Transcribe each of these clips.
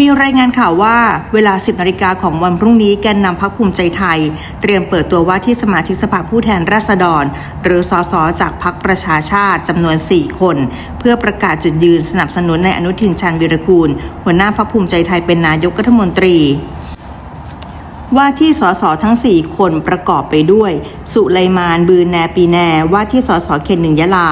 มีรายงานข่าวว่าเวลา 10นาฬิกาของวันพรุ่งนี้แกนนำพักภูมิใจไทย เตรียมเปิดตัวว่าที่สมาชิกสภาผู้แทนราษฎร หรือสสจากพักประชาชาติจำนวน 4 คน เพื่อประกาศจุดยืนสนับสนุนในอนุทินชาญวีรกูล หัวหน้าพักภูมิใจไทยเป็นนายกรัฐมนตรีว่าที่สสทั้ง 4 คนประกอบไปด้วย สุไลมาน บืนแนปีแน ว่าที่สสเขตหนึ่งยะลา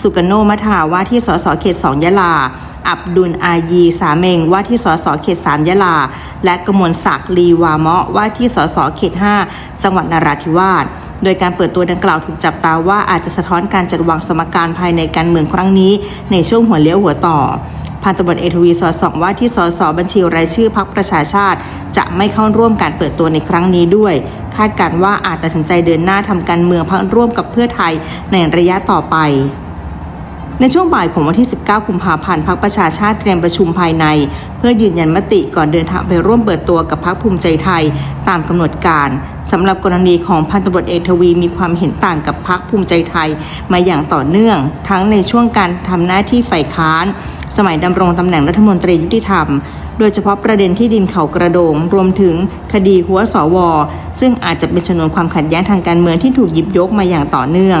สุกโนมัทาว่าที่สสเขตสองยะลา อับดุลอายีสาเมงว่าที่สสเขตสามยะลา และกมลศักดิ์ลีวามะว่าที่สสเขต5จังหวัดนราธิวาสโดยการเปิดตัวดังกล่าวถูกจับตาว่าอาจจะสะท้อนการจัดวางสมการภายในการเมืองครั้งนี้ในช่วงหัวเลี้ยวหัวต่อพันตำรวจเอกทวีสอดส่องว่าที่สสบัญชีรายชื่อพักประชาชาติ จะไม่เข้าร่วมการเปิดตัวในครั้งนี้ด้วย คาดการณ์ว่าอาจตัดสินใจเดินหน้าทำการเมืองพักร่วมกับเพื่อไทยในระยะต่อไป ในช่วงบ่ายของวันที่ 19 กุมภาพันธ์พักประชาชาติเตรียมประชุมภายใน เพื่อยืนยันมติก่อนเดินทางไปร่วมเปิดตัวกับพักภูมิใจไทย ตามกำหนดการสำหรับกรณีของพันตำรวจเอกทวีมีความเห็นต่างกับพักภูมิใจไทยมาอย่างต่อเนื่อง ทั้งในช่วงการทำหน้าที่ฝ่ายค้าน สมัยดำรงตำแหน่งรัฐมนตรียุติธรรมโดยเฉพาะประเด็นที่ดินเขากระโดง รวมถึงคดีหัวสว ซึ่งอาจจะเป็นชนวนความขัดแย้งทางการเมืองที่ถูกหยิบยกมาอย่างต่อเนื่อง